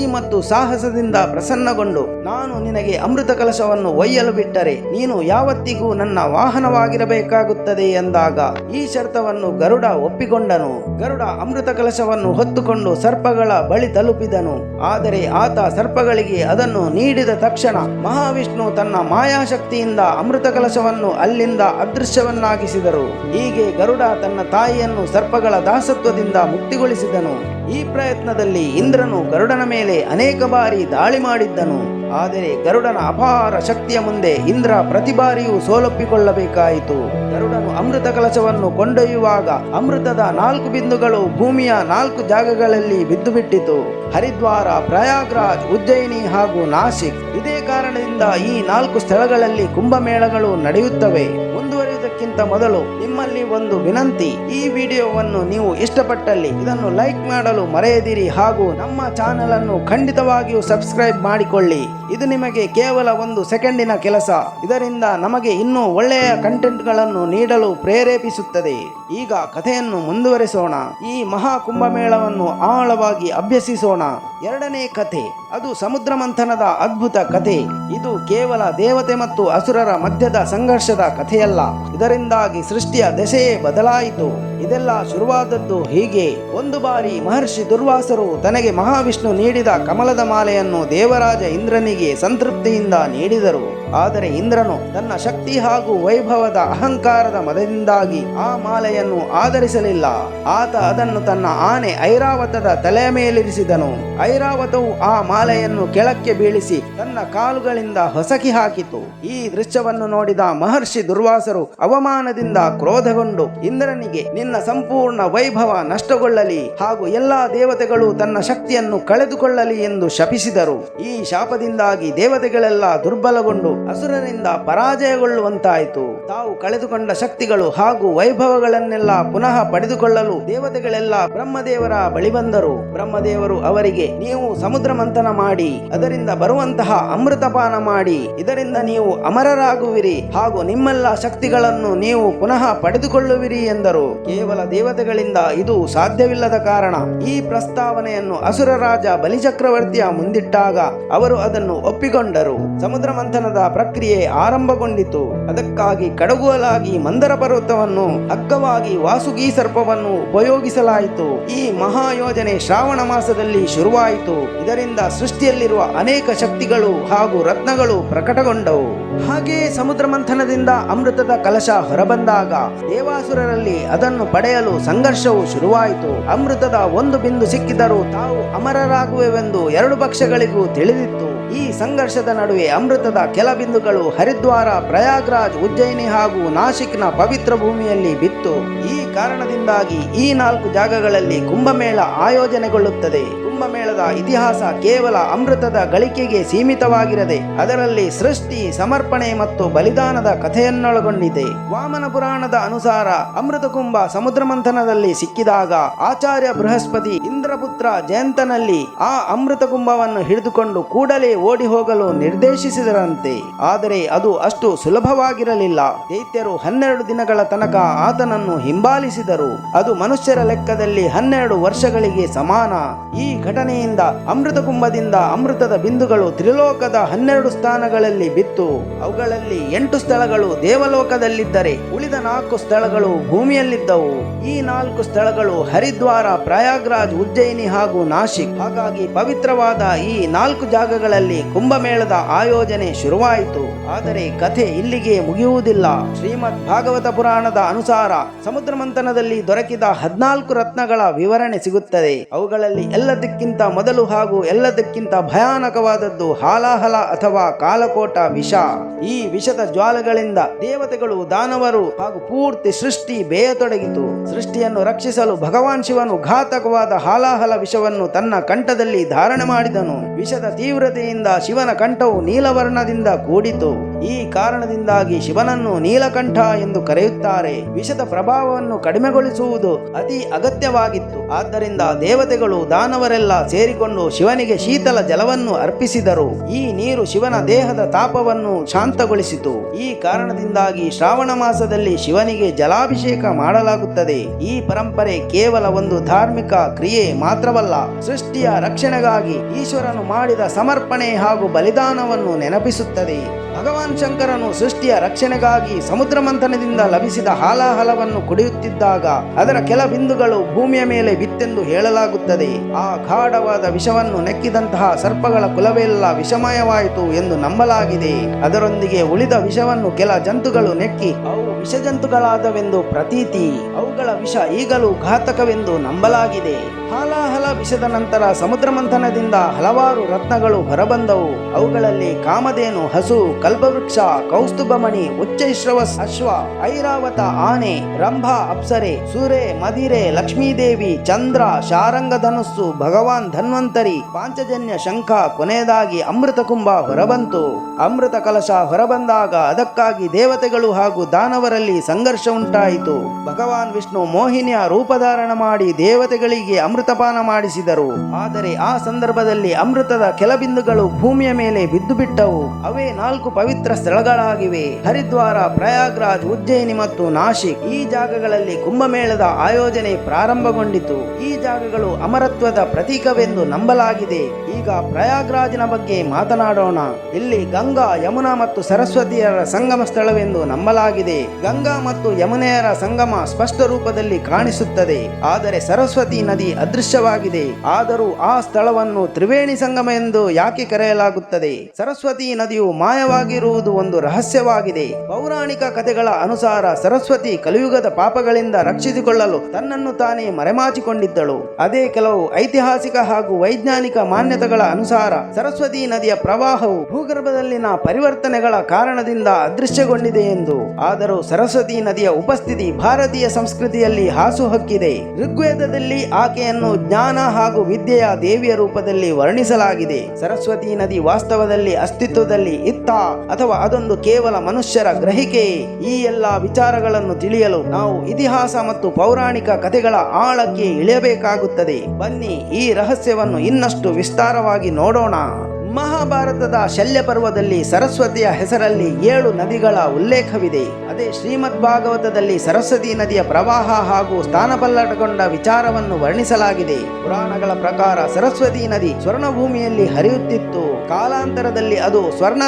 A: ಮತ್ತು ಸಾಹಸದಿಂದ ಪ್ರಸನ್ನಗೊಂಡು, ನಾನು ನಿನಗೆ ಅಮೃತ ಕಲಶವನ್ನು ಒಯ್ಯಲು ಬಿಟ್ಟರೆ ನೀನು ಯಾವತ್ತಿಗೂ ನನ್ನ ವಾಹನವಾಗಿರಬೇಕಾಗುತ್ತದೆ ಎಂದಾಗ ಈ ಶರ್ತವನ್ನು ಗರುಡ ಒಪ್ಪಿಕೊಂಡನು. ಗರುಡ ಅಮೃತ ಕಲಶವನ್ನು ಹೊತ್ತುಕೊಂಡು ಸರ್ಪಗಳ ಬಳಿ ತಲುಪಿದನು. ಆದರೆ ಆತ ಸರ್ಪಗಳಿಗೆ ಅದನ್ನು ನೀಡಿದ ತಕ್ಷಣ ಮಹಾವಿಷ್ಣು ತನ್ನ ಮಾಯಾಶಕ್ತಿಯಿಂದ ಅಮೃತ ಕಲಶವನ್ನು ಅಲ್ಲಿಂದ ಅದೃಶ್ಯವನ್ನಾಗಿಸಿದರು. ಹೀಗೆ ಗರುಡ ತನ್ನ ತಾಯಿಯನ್ನು ಸರ್ಪಗಳ ದಾಸತ್ವದಿಂದ ಮುಕ್ತಿಗೊಳಿಸಿದನು. ಈ ಪ್ರಯತ್ನದಲ್ಲಿ ಇಂದ್ರನು ಗರುಡನ ಮೇಲೆ ಅನೇಕ ಬಾರಿ ದಾಳಿ ಮಾಡಿದ್ದನು. ಆದರೆ ಗರುಡನ ಅಪಾರ ಶಕ್ತಿಯ ಮುಂದೆ ಇಂದ್ರ ಪ್ರತಿ ಬಾರಿಯೂ ಸೋಲೊಪ್ಪಿಕೊಳ್ಳಬೇಕಾಯಿತು. ಗರುಡನು ಅಮೃತ ಕಲಶವನ್ನು ಕೊಂಡೊಯ್ಯುವಾಗ ಅಮೃತದ ನಾಲ್ಕು ಬಿಂದುಗಳು ಭೂಮಿಯ ನಾಲ್ಕು ಜಾಗಗಳಲ್ಲಿ ಬಿದ್ದು ಬಿಟ್ಟಿತು ಹರಿದ್ವಾರ, ಪ್ರಯಾಗ್ರಾಜ್, ಉಜ್ಜಯಿನಿ ಹಾಗೂ ನಾಸಿಕ್ ಇದೇ ಕಾರಣದಿಂದ ಈ ನಾಲ್ಕು ಸ್ಥಳಗಳಲ್ಲಿ ಕುಂಭಮೇಳಗಳು ನಡೆಯುತ್ತವೆ. ಮುಂದುವರಿಯುವುದಕ್ಕಿಂತ ಮೊದಲು ನಿಮ್ಮಲ್ಲಿ ಒಂದು ವಿನಂತಿ. ಈ ವಿಡಿಯೋವನ್ನು ನೀವು ಇಷ್ಟಪಟ್ಟಲ್ಲಿ ಇದನ್ನು ಲೈಕ್ ಮಾಡಲು ಮರೆಯದಿರಿ ಹಾಗೂ ನಮ್ಮ ಚಾನೆಲ್ ಅನ್ನು ಖಂಡಿತವಾಗಿಯೂ ಸಬ್ಸ್ಕ್ರೈಬ್ ಮಾಡಿಕೊಳ್ಳಿ. ಇದು ನಿಮಗೆ ಕೇವಲ ಒಂದು ಸೆಕೆಂಡಿನ ಕೆಲಸ. ಇದರಿಂದ ನಮಗೆ ಇನ್ನೂ ಒಳ್ಳೆಯ ಕಂಟೆಂಟ್ಗಳನ್ನು ನೀಡಲು ಪ್ರೇರೇಪಿಸುತ್ತದೆ. ಈಗ ಕಥೆಯನ್ನು ಮುಂದುವರಿಸೋಣ. ಈ ಮಹಾ ಕುಂಭಮೇಳವನ್ನು ಆಳವಾಗಿ ಅಭ್ಯಸಿಸೋಣ. ಎರಡನೇ ಕಥೆ. ಅದು ಸಮುದ್ರ ಮಂಥನದ ಅದ್ಭುತ ಕಥೆ. ಇದು ಕೇವಲ ದೇವತೆ ಮತ್ತು ಅಸುರರ ಮಧ್ಯದ ಸಂಘರ್ಷದ ಕಥೆಯಲ್ಲ. ಇದರಿಂದಾಗಿ ಸೃಷ್ಟಿಯ ದೆಸೆಯೇ ಬದಲಾಯಿತು. ಇದೆಲ್ಲ ಶುರುವಾದದ್ದು ಹೀಗೆ. ಒಂದು ಬಾರಿ ಮಹರ್ಷಿ ದುರ್ವಾಸರು ತನಗೆ ಮಹಾವಿಷ್ಣು ನೀಡಿದ ಕಮಲದ ಮಾಲೆಯನ್ನು ದೇವರಾಜ ಇಂದ್ರನಿಗೆ ಸಂತೃಪ್ತಿಯಿಂದ ನೀಡಿದರು. ಆದರೆ ಇಂದ್ರನು ತನ್ನ ಶಕ್ತಿ ಹಾಗೂ ವೈಭವದ ಅಹಂಕಾರದ ಮದದಿಂದಾಗಿ ಆ ಮಾಲೆಯನ್ನು ಆಧರಿಸಲಿಲ್ಲ. ಆತ ಅದನ್ನು ತನ್ನ ಆನೆ ಐರಾವತದ ತಲೆಯ ಮೇಲಿರಿಸಿದನು. ಐರಾವತವು ಆ ಮಾಲೆಯನ್ನು ಕೆಳಕ್ಕೆ ಬೀಳಿಸಿ ತನ್ನ ಕಾಲುಗಳಿಂದ ಹೊಸಕಿ ಹಾಕಿತು. ಈ ದೃಶ್ಯವನ್ನು ನೋಡಿದ ಮಹರ್ಷಿ ದುರ್ವಾಸರು ಅವಮಾನದಿಂದ ಕ್ರೋಧಗೊಂಡು, ಇಂದ್ರನಿಗೆ ನಿನ್ನ ಸಂಪೂರ್ಣ ವೈಭವ ನಷ್ಟಗೊಳ್ಳಲಿ ಹಾಗೂ ಎಲ್ಲಾ ದೇವತೆಗಳು ತನ್ನ ಶಕ್ತಿಯನ್ನು ಕಳೆದುಕೊಳ್ಳಲಿ ಎಂದು ಶಪಿಸಿದರು. ಈ ಶಾಪದಿಂದಾಗಿ ದೇವತೆಗಳೆಲ್ಲ ದುರ್ಬಲಗೊಂಡು, ಅಸುರರಿಂದ ಪರಾಜಯಗೊಳ್ಳುವಂತಾಯಿತು. ತಾವು ಕಳೆದುಕೊಂಡ ಶಕ್ತಿಗಳು ಹಾಗೂ ವೈಭವಗಳನ್ನೆಲ್ಲ ಪುನಃ ಪಡೆದುಕೊಳ್ಳಲು ದೇವತೆಗಳೆಲ್ಲ ಬ್ರಹ್ಮದೇವರ ಬಳಿ ಬಂದರು. ಬ್ರಹ್ಮದೇವರು ಅವರಿಗೆ, ನೀವು ಸಮುದ್ರ ಮಂಥನ ಮಾಡಿ, ಅದರಿಂದ ಬರುವಂತಹ ಅಮೃತಪಾನ ಮಾಡಿ, ಇದರಿಂದ ನೀವು ಅಮರರಾಗುವಿರಿ ಹಾಗೂ ನಿಮ್ಮೆಲ್ಲ ಶಕ್ತಿಗಳನ್ನು ನೀವು ಪುನಃ ಪಡೆದುಕೊಳ್ಳುವಿರಿ ಎಂದರು. ಕೇವಲ ದೇವತೆಗಳಿಂದ ಇದು ಸಾಧ್ಯವಿಲ್ಲದ ಕಾರಣ. ಈ ಪ್ರಸ್ತಾವನೆಯನ್ನು ಅಸುರ ರಾಜ ಬಲಿಚಕ್ರವರ್ತಿಯ ಮುಂದಿಟ್ಟಾಗ ಅವರು ಅದನ್ನು ಒಪ್ಪಿಕೊಂಡರು. ಸಮುದ್ರ ಮಂಥನದ ಪ್ರಕ್ರಿಯೆ ಆರಂಭಗೊಂಡಿತು. ಅದಕ್ಕಾಗಿ ಕಡಗುವಲಾಗಿ ಮಂದರ ಪರ್ವತವನ್ನು ಅಕ್ಕವಾಗಿ ವಾಸುಗಿ ಸರ್ಪವನ್ನು ಉಪಯೋಗಿಸಲಾಯಿತು. ಈ ಮಹಾಯೋಜನೆ ಶ್ರಾವಣ ಮಾಸದಲ್ಲಿ ಶುರುವಾಯಿತು. ಇದರಿಂದ ಸೃಷ್ಟಿಯಲ್ಲಿರುವ ಅನೇಕ ಶಕ್ತಿಗಳು ಹಾಗೂ ರತ್ನಗಳು ಪ್ರಕಟಗೊಂಡವು. ಹಾಗೆಯೇ ಸಮುದ್ರ ಮಂಥನದಿಂದ ಅಮೃತದ ಕಲಶ ಹೊರಬಂದಾಗ ದೇವಾಸುರರಲ್ಲಿ ಅದನ್ನು ಪಡೆಯಲು ಸಂಘರ್ಷವು ಶುರುವಾಯಿತು. ಅಮೃತದ ಒಂದು ಬಿಂದು ಸಿಕ್ಕಿದರೂ ತಾವು ಅಮರರಾಗುವೆವೆಂದು ಎರಡು ಪಕ್ಷಗಳಿಗೂ ತಿಳಿದಿತ್ತು. ಈ ಸಂಘರ್ಷದ ನಡುವೆ ಅಮೃತದ ಕೆಲ ಬಿಂದುಗಳು ಹರಿದ್ವಾರ, ಪ್ರಯಾಗ್ರಾಜ್, ಉಜ್ಜಯಿನಿ ಹಾಗೂ ನಾಶಿಕ್ನ ಪವಿತ್ರ ಭೂಮಿಯಲ್ಲಿ ಬಿತ್ತು. ಈ ಕಾರಣದಿಂದಾಗಿ ಈ ನಾಲ್ಕು ಜಾಗಗಳಲ್ಲಿ ಕುಂಭಮೇಳ ಆಯೋಜನೆಗೊಳ್ಳುತ್ತದೆ. ಕುಂಭಮೇಳದ ಇತಿಹಾಸ ಕೇವಲ ಅಮೃತದ ಗಳಿಕೆಗೆ ಸೀಮಿತವಾಗಿರದೆ ಅದರಲ್ಲಿ ಸೃಷ್ಟಿ, ಸಮರ್ಪಣೆ ಮತ್ತು ಬಲಿದಾನದ ಕಥೆಯನ್ನೊಳಗೊಂಡಿದೆ. ವಾಮನ ಪುರಾಣದ ಅನುಸಾರ ಅಮೃತ ಕುಂಭ ಸಮುದ್ರ ಮಂಥನದಲ್ಲಿ ಸಿಕ್ಕಿದಾಗ ಆಚಾರ್ಯ ಬೃಹಸ್ಪತಿ ಇಂದ್ರಪುತ್ರ ಜಯಂತನಲ್ಲಿ ಆ ಅಮೃತ ಕುಂಭವನ್ನು ಹಿಡಿದುಕೊಂಡು ಕೂಡಲೇ ಓಡಿ ಹೋಗಲು ನಿರ್ದೇಶಿಸಿದರಂತೆ. ಆದರೆ ಅದು ಅಷ್ಟು ಸುಲಭವಾಗಿರಲಿಲ್ಲ. ದೈತ್ಯರು ಹನ್ನೆರಡು ದಿನಗಳ ತನಕ ಆತನನ್ನು ಹಿಂಬಾಲಿಸಿದರು. ಅದು ಮನುಷ್ಯರ ಲೆಕ್ಕದಲ್ಲಿ ಹನ್ನೆರಡು ವರ್ಷಗಳಿಗೆ ಸಮಾನ. ಈ ಘಟನೆಯಿಂದ, ಅಮೃತ ಕುಂಭದಿಂದ ಅಮೃತದ ಬಿಂದುಗಳು ತ್ರಿಲೋಕದ ಹನ್ನೆರಡು ಸ್ಥಾನಗಳಲ್ಲಿ ಬಿತ್ತು. ಅವುಗಳಲ್ಲಿ ಎಂಟು ಸ್ಥಳಗಳು ದೇವಲೋಕದಲ್ಲಿದ್ದರೆ, ಉಳಿದ ನಾಲ್ಕು ಸ್ಥಳಗಳು ಭೂಮಿಯಲ್ಲಿದ್ದವು. ಈ ನಾಲ್ಕು ಸ್ಥಳಗಳು ಹರಿದ್ವಾರ, ಪ್ರಯಾಗ್ರಾಜ್, ಉಜ್ಜಯಿನಿ ಹಾಗೂ ನಾಶಿಕ್. ಹಾಗಾಗಿ ಪವಿತ್ರವಾದ ಈ ನಾಲ್ಕು ಜಾಗಗಳಲ್ಲಿ ಕುಂಭಮೇಳದ ಆಯೋಜನೆ ಶುರುವಾಯಿತು. ಆದರೆ ಕಥೆ ಇಲ್ಲಿಗೆ ಮುಗಿಯುವುದಿಲ್ಲ. ಶ್ರೀಮದ್ ಭಾಗವತ ಪುರಾಣದ ಅನುಸಾರ ಸಮುದ್ರ ಮಂಥನದಲ್ಲಿ ದೊರಕಿದ ಹದಿನಾಲ್ಕು ರತ್ನಗಳ ವಿವರಣೆ ಸಿಗುತ್ತದೆ. ಅವುಗಳಲ್ಲಿ ಎಲ್ಲದಕ್ಕಿಂತ ಮೊದಲು ಹಾಗೂ ಎಲ್ಲದಕ್ಕಿಂತ ಭಯಾನಕವಾದದ್ದು ಹಾಲಾಹಲ ಅಥವಾ ಕಾಲಕೋಟ ವಿಷ. ಈ ವಿಷದ ಜ್ವಾಲಗಳಿಂದ ದೇವತೆಗಳು ದಾನವರು ಹಾಗೂ ಪೂರ್ತಿ ಸೃಷ್ಟಿ ಬೇಯತೊಡಗಿತು. ಸೃಷ್ಟಿಯನ್ನು ರಕ್ಷಿಸಲು ಭಗವಾನ್ ಶಿವನು ಘಾತಕವಾದ ಹಾಲಾಹಲ ವಿಷವನ್ನು ತನ್ನ ಕಂಠದಲ್ಲಿ ಧಾರಣೆ ಮಾಡಿದನು. ವಿಷದ ತೀವ್ರತೆಯಿಂದ ಶಿವನ ಕಂಠವು ನೀಲವರ್ಣದಿಂದ ಕೂಡಿತು. ಈ ಕಾರಣದಿಂದಾಗಿ ಶಿವನನ್ನು ನೀಲಕಂಠ ಎಂದು ಕರೆಯುತ್ತಾರೆ. ವಿಷದ ಪ್ರಭಾವವನ್ನು ಕಡಿಮೆಗೊಳಿಸುವುದು ಅತಿ ಅಗತ್ಯವಾಗಿತ್ತು. ಆದ್ದರಿಂದ ದೇವತೆಗಳು ದಾನವರೆಲ್ಲ ಸೇರಿಕೊಂಡು ಶಿವನಿಗೆ ಶೀತಲ ಜಲವನ್ನು ಅರ್ಪಿಸಿದರು. ಈ ನೀರು ಶಿವನ ದೇಹದ ತಾಪವನ್ನು ಶಾಂತಗೊಳಿಸಿತು. ಈ ಕಾರಣದಿಂದಾಗಿ ಶ್ರಾವಣ ಮಾಸದಲ್ಲಿ ಶಿವನಿಗೆ ಜಲಾಭಿಷೇಕ ಮಾಡಲಾಗುತ್ತದೆ. ಈ ಪರಂಪರೆ ಕೇವಲ ಒಂದು ಧಾರ್ಮಿಕ ಕ್ರಿಯೆ ಮಾತ್ರವಲ್ಲ, ಸೃಷ್ಟಿಯ ರಕ್ಷಣೆಗಾಗಿ ಈಶ್ವರನು ಮಾಡಿದ ಸಮರ್ಪಣೆ ಹಾಗೂ ಬಲಿದಾನವನ್ನು ನೆನಪಿಸುತ್ತದೆ. ಭಗವಾನ್ ಶಂಕರನು ಸೃಷ್ಟಿಯ ರಕ್ಷಣೆಗಾಗಿ ಸಮುದ್ರ ಮಂಥನದಿಂದ ಲಭಿಸಿದ ಹಾಲಾಹಲವನ್ನು ಕುಡಿಯುತ್ತಿದ್ದಾಗ ಅದರ ಕೆಲ ಬಿಂದುಗಳು ಭೂಮಿಯ ಮೇಲೆ ಬಿತ್ತೆಂದು ಹೇಳಲಾಗುತ್ತದೆ. ಆ ಗಾಢವಾದ ವಿಷವನ್ನು ನೆಕ್ಕಿದಂತಹ ಸರ್ಪಗಳ ಕುಲವೆಲ್ಲ ವಿಷಮಯವಾಯಿತು ಎಂದು ನಂಬಲಾಗಿದೆ. ಅದರೊಂದಿಗೆ ಉಳಿದ ವಿಷವನ್ನು ಕೆಲ ಜಂತುಗಳು ನೆಕ್ಕಿ ವಿಷಜಂತುಗಳಾದವೆಂದು ಪ್ರತೀತಿ, ಅವುಗಳ ವಿಷ ಈಗಲೂ ಘಾತಕವೆಂದು ನಂಬಲಾಗಿದೆ. ಹಾಲಾಹಲ ವಿಷದ ನಂತರ ಸಮುದ್ರ ಮಂಥನದಿಂದ ಹಲವಾರು ರತ್ನಗಳು ಹೊರಬಂದವು. ಅವುಗಳಲ್ಲಿ ಕಾಮಧೇನು, ಹಸು, ಕಲ್ಪವೃಕ್ಷ, ಕೌಸ್ತುಭಮಣಿ ಉಚ್ಚೈಶ್ರವಸ್ ಅಶ್ವ, ಐರಾವತ, ಆನೆ, ರಂಭ, ಅಪ್ಸರೆ, ಸೂರೆ, ಮದಿರೆ, ಲಕ್ಷ್ಮೀದೇವಿ, ಚಂದ್ರ ಶಾರಂಗ ಧನುಸ್ಸು ಭಗವಾನ್ ಧನ್ವಂತರಿ, ಪಾಂಚಜನ್ಯ ಶಂಖ, ಕೊನೆಯದಾಗಿ ಅಮೃತ ಕುಂಭ ಹೊರಬಂತು. ಅಮೃತ ಕಲಶ ಹೊರಬಂದಾಗ ಅದಕ್ಕಾಗಿ ದೇವತೆಗಳು ಹಾಗೂ ದಾನವರಲ್ಲಿ ಸಂಘರ್ಷ ಉಂಟಾಯಿತು. ಭಗವಾನ್ ವಿಷ್ಣು ಮೋಹಿನಿಯ ರೂಪಧಾರಣ ಮಾಡಿ ದೇವತೆಗಳಿಗೆ ಅಮೃತಪಾನ ಮಾಡಿಸಿದರು. ಆದರೆ ಆ ಸಂದರ್ಭದಲ್ಲಿ ಅಮೃತದ ಕೆಲ ಬಿಂದುಗಳು ಭೂಮಿಯ ಮೇಲೆ ಬಿದ್ದು ಬಿಟ್ಟವು. ಅವೇ ನಾಲ್ಕು ಪವಿತ್ರ ಸ್ಥಳಗಳಾಗಿವೆ. ಹರಿದ್ವಾರ, ಪ್ರಯಾಗ್ರಾಜ್, ಉಜ್ಜಯಿನಿ ಮತ್ತು ನಾಶಿಕ್. ಈ ಜಾಗಗಳಲ್ಲಿ ಕುಂಭಮೇಳದ ಆಯೋಜನೆ ಪ್ರಾರಂಭಗೊಂಡಿತು. ಈ ಜಾಗಗಳು ಅಮರತ್ವದ ಪ್ರತೀಕವೆಂದು ನಂಬಲಾಗಿದೆ. ಈಗ ಪ್ರಯಾಗ್ರಾಜ್ನ ಬಗ್ಗೆ ಮಾತನಾಡೋಣ. ಇಲ್ಲಿ ಗಂಗಾ, ಯಮುನಾ ಮತ್ತು ಸರಸ್ವತಿಯರ ಸಂಗಮ ಸ್ಥಳವೆಂದು ನಂಬಲಾಗಿದೆ. ಗಂಗಾ ಮತ್ತು ಯಮುನೆಯರ ಸಂಗಮ ಸ್ಪಷ್ಟ ರೂಪದಲ್ಲಿ ಕಾಣಿಸುತ್ತದೆ. ಆದರೆ ಸರಸ್ವತಿ ನದಿ ಅದೃಶ್ಯವಾಗಿದೆ. ಆದರೂ ಆ ಸ್ಥಳವನ್ನು ತ್ರಿವೇಣಿ ಸಂಗಮ ಎಂದು ಯಾಕೆ ಕರೆಯಲಾಗುತ್ತದೆ? ಸರಸ್ವತಿ ನದಿಯು ಮಾಯವಾಗಿರುವುದು ಒಂದು ರಹಸ್ಯವಾಗಿದೆ. ಪೌರಾಣಿಕ ಕಥೆಗಳ ಅನುಸಾರ ಸರಸ್ವತಿ ಕಲಿಯುಗದ ಪಾಪಗಳಿಂದ ರಕ್ಷಿಸಿಕೊಳ್ಳಲು ತನ್ನನ್ನು ತಾನೇ ಮರೆಮಾಚಿಕೊಂಡಿದ್ದಳು. ಅದೇ ಕೆಲವು ಐತಿಹಾಸಿಕ ಹಾಗೂ ವೈಜ್ಞಾನಿಕ ಮಾನ್ಯತೆಗಳ ಅನುಸಾರ ಸರಸ್ವತಿ ನದಿಯ ಪ್ರವಾಹವು ಭೂಗರ್ಭದಲ್ಲಿನ ಪರಿವರ್ತನೆಗಳ ಕಾರಣದಿಂದ ಅದೃಶ್ಯಗೊಂಡಿದೆ ಎಂದು. ಆದರೂ ಸರಸ್ವತಿ ನದಿಯ ಉಪಸ್ಥಿತಿ ಭಾರತೀಯ ಸಂಸ್ಕೃತಿಯಲ್ಲಿ ಹಾಸುಹಕ್ಕಿದೆ ಋಗ್ವೇದದಲ್ಲಿ ಆಕೆಯನ್ನು ಜ್ಞಾನ ಹಾಗೂ ವಿದ್ಯೆಯ ದೇವಿಯ ರೂಪದಲ್ಲಿ ವರ್ಣಿಸಲಾಗಿದೆ. ಸರಸ್ವತಿ ನದಿ ವಾಸ್ತವದಲ್ಲಿ ಅಸ್ತಿತ್ವದಲ್ಲಿ ಇತ್ತ ಅಥವಾ ಅದೊಂದು ಕೇವಲ ಮನುಷ್ಯರ ಗ್ರಹಿಕೆ? ಈ ಎಲ್ಲ ವಿಚಾರಗಳನ್ನು ತಿಳಿಯಲು ನಾವು ಇತಿಹಾಸ ಮತ್ತು ಪೌರಾಣಿಕ ಕಥೆಗಳ ಆಳಕ್ಕೆ ಇಳಿಯಬೇಕಾಗುತ್ತದೆ. ಬನ್ನಿ ಈ ರಹಸ್ಯವನ್ನು ಇನ್ನಷ್ಟು ವಿಸ್ತಾರವಾಗಿ ನೋಡೋಣ. ಮಹಾಭಾರತದ ಶಲ್ಯ ಪರ್ವದಲ್ಲಿ ಸರಸ್ವತಿಯ ಹೆಸರಲ್ಲಿ ಏಳು ನದಿಗಳ ಉಲ್ಲೇಖವಿದೆ. ಅದೇ ಶ್ರೀಮದ್ ಭಾಗವತದಲ್ಲಿ ಸರಸ್ವತಿ ನದಿಯ ಪ್ರವಾಹ ಹಾಗೂ ಸ್ಥಾನಪಲ್ಲಟಗೊಂಡ ವಿಚಾರವನ್ನು ವರ್ಣಿಸಲಾಗಿದೆ. ಪುರಾಣಗಳ ಪ್ರಕಾರ ಸರಸ್ವತಿ ನದಿ ಸ್ವರ್ಣಭೂಮಿಯಲ್ಲಿ ಹರಿಯುತ್ತಿತ್ತು. ಕಾಲಾಂತರದಲ್ಲಿ ಅದು ಸ್ವರ್ಣ